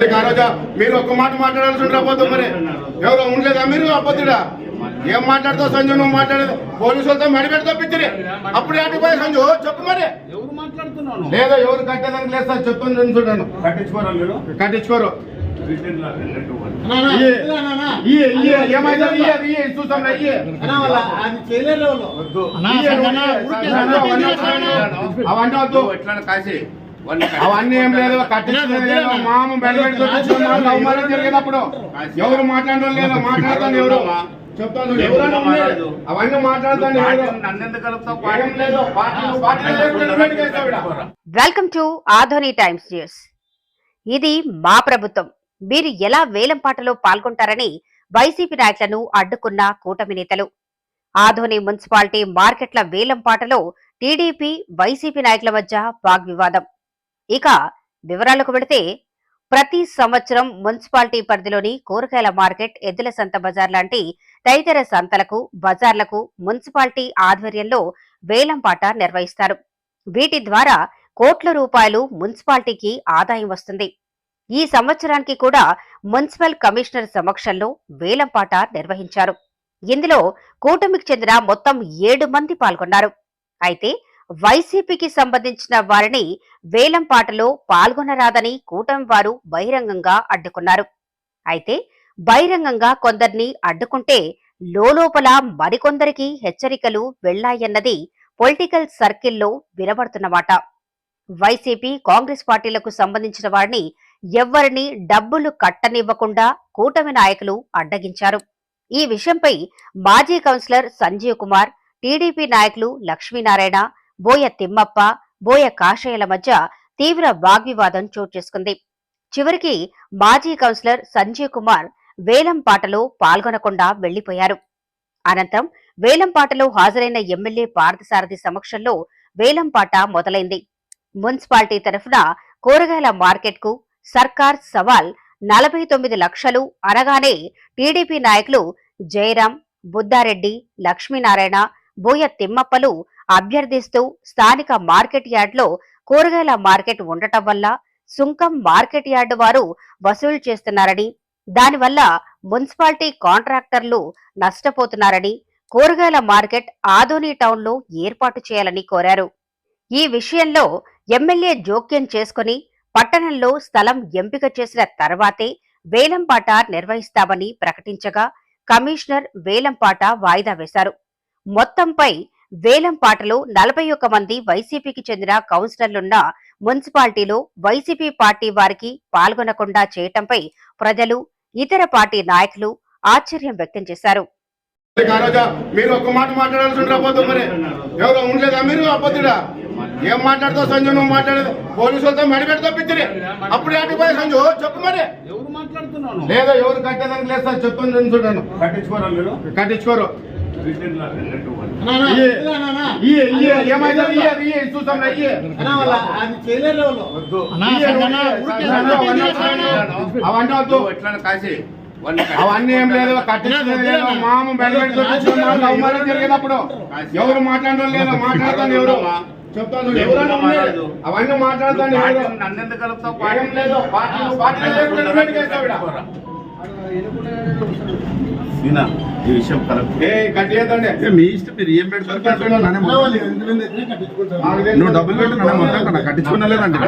రోజు మీరు ఒక్క మాట మాట్లాడాల్సి రాబోతు మరి. ఎవరో ఉండలేదా మీరు అబద్ధుడా ఏం మాట్లాడుతావు సంజు? నువ్వు మాట్లాడేది పోలీసులతో మెడబెట్టి తప్పించరే అప్పుడు ఆటిపోయి సంజు. చెప్పు మరి. ఎవరు మాట్లాడుతున్నాను లేదా ఎవరు కట్టేదానికి లేదు సార్. పట్టించుకోరా మీరు? కట్టించుకోరు. రిటర్న్ లా వెళ్ళట్టు వాళ్ళు. ఇయ్యే. ఇయ్యే, ఇయ్యే, ఏమైందో ఇయ్యే, ఇయ్యే, చూస్తాం రా, ఇయ్యే. అది చేయలేరు వాళ్ళు. వద్దు ఇయ్యే, ఇయ్యే, సంజు, అవన్నీ వద్దు. ఎట్లా కాసి అవన్నీ ఏం లేదు మామ జరిగేటప్పుడు. ఎవరు మాట్లాడడం లేదు మాట్లాడతాను ఎవరు? చెప్తాను. అవన్నీ మాట్లాడతాను. Welcome to Adoni times news ఇది మా ప్రభుత్వం. మీరు ఎలా వేలంపాటలో పాల్గొంటారని వైసీపీ నాయకులను అడ్డుకున్న కూటమి నేతలు. ఆధోని మున్సిపాలిటీ మార్కెట్ల వేలంపాటలో టీడీపీ వైసీపీ నాయకుల మధ్య వాగ్వివాదం. ఇక వివరాలకు పెడితే ప్రతి సంవత్సరం మున్సిపాలిటీ పరిధిలోని కూరగాయల మార్కెట్ ఎద్దుల సంత బజార్ లాంటి తదితర సంతలకు బజార్లకు మున్సిపాలిటీ ఆధ్వర్యంలో వేలంపాట నిర్వహిస్తారు. వీటి ద్వారా కోట్ల రూపాయలు మున్సిపాలిటీకి ఆదాయం వస్తుంది. ఈ సంవత్సరానికి కూడా మున్సిపల్ కమిషనర్ సమక్షంలో వేలంపాట నిర్వహించారు. ఇందులో కూటమికి చెందిన మొత్తం ఏడు మంది పాల్గొన్నారు. అయితే వైసీపీకి సంబంధించిన వారిని వేలంపాటలో పాల్గొనరాదని కూటమి వారు బహిరంగంగా అడ్డుకున్నారు. అయితే బహిరంగంగా కొందరిని అడ్డుకుంటే లోలోపల మరికొందరికి హెచ్చరికలు వెళ్ళాయన్నది పొలిటికల్ సర్కిల్లో వినబడుతున్నమాట. వైసీపీ కాంగ్రెస్ పార్టీలకు సంబంధించిన వారిని ఎవ్వరిని డబ్బులు కట్టనివ్వకుండా కూటమి నాయకులు అడ్డగించారు. ఈ విషయంపై మాజీ కౌన్సిలర్ సంజీవ్ కుమార్ టీడీపీ నాయకులు లక్ష్మీనారాయణ బోయ తిమ్మప్ప బోయ కాషయ్యల మధ్య తీవ్ర వాగ్వివాదం చోటు చేసుకుంది. చివరికి మాజీ కౌన్సిలర్ సంజీవ్ కుమార్ వేలంపాటలో పాల్గొనకుండా వెళ్ళిపోయారు అనంతరం వేలంపాటలో హాజరైన ఎమ్మెల్యే పార్థసారథి సమక్షంలో వేలంపాట మొదలైంది. మున్సిపాలిటీ తరఫున కూరగాయల మార్కెట్కు సర్కార్ సవాల్ నలభై తొమ్మిది లక్షలు అనగానే టీడీపీ నాయకులు జయరాం బుద్దారెడ్డి లక్ష్మీనారాయణ బోయ తిమ్మప్పలు అభ్యర్థిస్తూ స్థానిక మార్కెట్ యార్డ్లో కూరగాయల మార్కెట్ ఉండటం వల్ల సుంకం మార్కెట్ యార్డు వారు వసూలు చేస్తున్నారని దానివల్ల మున్సిపాలిటీ కాంట్రాక్టర్లు నష్టపోతున్నారని కూరగాయల మార్కెట్ ఆదోని టౌన్లో ఏర్పాటు చేయాలని కోరారు. ఈ విషయంలో ఎమ్మెల్యే జోక్యం చేసుకుని పట్టణంలో స్థలం ఎంపిక చేసిన తర్వాతే వేలంపాట నిర్వహిస్తామని ప్రకటించగా కమిషనర్ వేలంపాట వాయిదా వేశారు. మొత్తంపై వేలంపాటలో నలభై ఒక్క మంది వైసీపీకి చెందిన కౌన్సిలర్లున్న మున్సిపాలిటీలో వైసీపీ పార్టీ వారికి పాల్గొనకుండా చేయటంపై ప్రజలు ఇతర పార్టీ నాయకులు ఆశ్చర్యం వ్యక్తం చేశారు. మీరు ఒక్క మాట మాట్లాడాల్సి రాబోతు మరి. ఎవరో ఉండలేదా మీరు అబద్ధుడా ఏం మాట్లాడుతావు సంజు? నువ్వు మాట్లాడేది పోలీసులతో మెడబెట్టి తప్పించరే. అప్పుడు సంజు. చెప్పు మరి. ఎవరు మాట్లాడుతున్నాను? లేదా ఎవరు కట్టేదానికి లేదు సార్. మీరు? కట్టించుకోరు. అవన్నీ కాసి ఏం లేదు? మామ అవమానం జరిగేటప్పుడు ఎవరు మాట్లాడడం లేదు? మాట్లాడతాను ఎవరు? చెప్తాను. అవన్నీ మాట్లాడతాను నువ్వు ఎవరు? పార్టీని నన్ను ఎందుకు కలుపుతావు? లేదు. ఈ విషయం కరెక్ట్. మీ ఇష్టం మీరు ఏం పెడతారు. నువ్వు డబ్బులు పెట్టి కట్టించుకున్నా లేదండి.